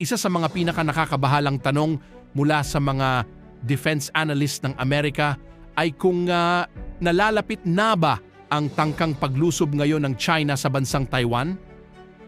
Isa sa mga pinaka nakakabahalang tanong mula sa mga defense analyst ng Amerika ay kung ah, nalalapit na ba ang tangkang paglusob ngayon ng China sa bansang Taiwan?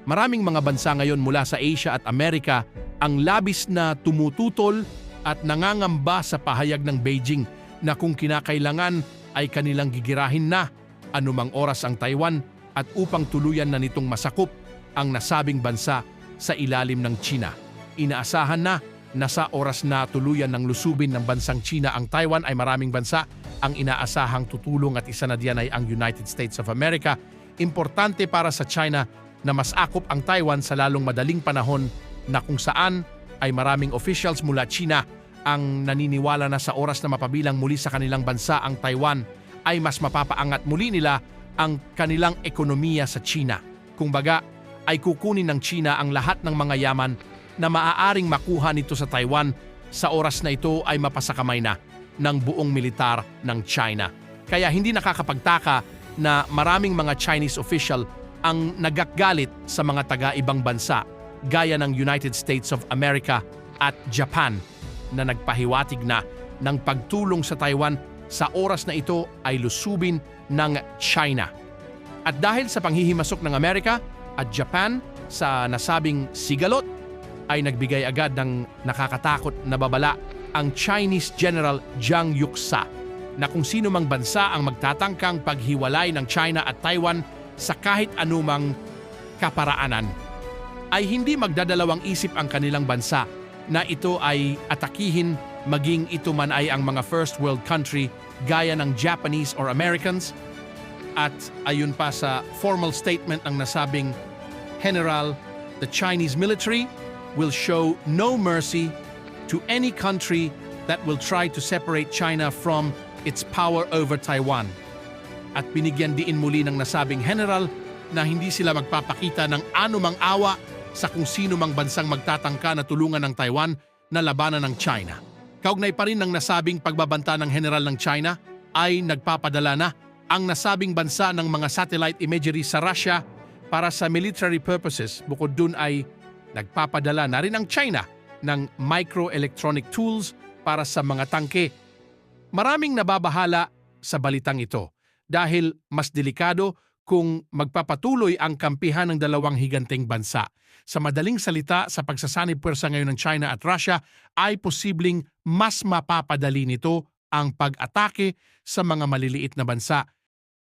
Maraming mga bansa ngayon mula sa Asia at Amerika ang labis na tumututol at nangangamba sa pahayag ng Beijing na kung kinakailangan ay kanilang gigirahin na anumang oras ang Taiwan at upang tuluyan na nitong masakop ang nasabing bansa sa ilalim ng China. Inaasahan na na sa oras na tuluyan ng lusubin ng bansang China ang Taiwan ay maraming bansa ang inaasahang tutulong at isa na diyan ay ang United States of America. Importante para sa China na mas akop ang Taiwan sa lalong madaling panahon na kung saan ay maraming officials mula China ang naniniwala na sa oras na mapabilang muli sa kanilang bansa ang Taiwan ay mas mapapaangat muli nila ang kanilang ekonomiya sa China. Kung baga, ay kukunin ng China ang lahat ng mga yaman na maaaring makuha nito sa Taiwan sa oras na ito ay mapasakamay na ng buong militar ng China. Kaya hindi nakakapagtaka na maraming mga Chinese official ang nagagalit sa mga taga-ibang bansa gaya ng United States of America at Japan na nagpahiwatig na ng pagtulong sa Taiwan sa oras na ito ay lusubin ng China. At dahil sa panghihimasok ng Amerika at Japan sa nasabing sigalot, ay nagbigay agad ng nakakatakot na babala ang Chinese General Jiang Yuxa na kung sino mang bansa ang magtatangkang paghiwalay ng China at Taiwan sa kahit anumang kaparaanan. Ay hindi magdadalawang isip ang kanilang bansa na ito ay atakihin maging ito man ay ang mga first world country gaya ng Japanese or Americans. At ayun pa sa formal statement ng nasabing General, the Chinese military will show no mercy to any country that will try to separate China from its power over Taiwan. At binigyan diin muli ng nasabing general na hindi sila magpapakita ng anumang awa sa kung sino mang bansang magtatangka na tulungan ng Taiwan na labanan ng China. Kaugnay pa rin ng nasabing pagbabanta ng general ng China ay nagpapadala na ang nasabing bansa ng mga satellite imagery sa Russia para sa military purposes. Bukod dun ay nagpapadala na rin ang China ng microelectronic tools para sa mga tangke. Maraming nababahala sa balitang ito dahil mas delikado kung magpapatuloy ang kampihan ng dalawang higanteng bansa. Sa madaling salita, sa pagsasanib pwersa ngayon ng China at Russia ay posibleng mas mapapadali nito ang pag-atake sa mga maliliit na bansa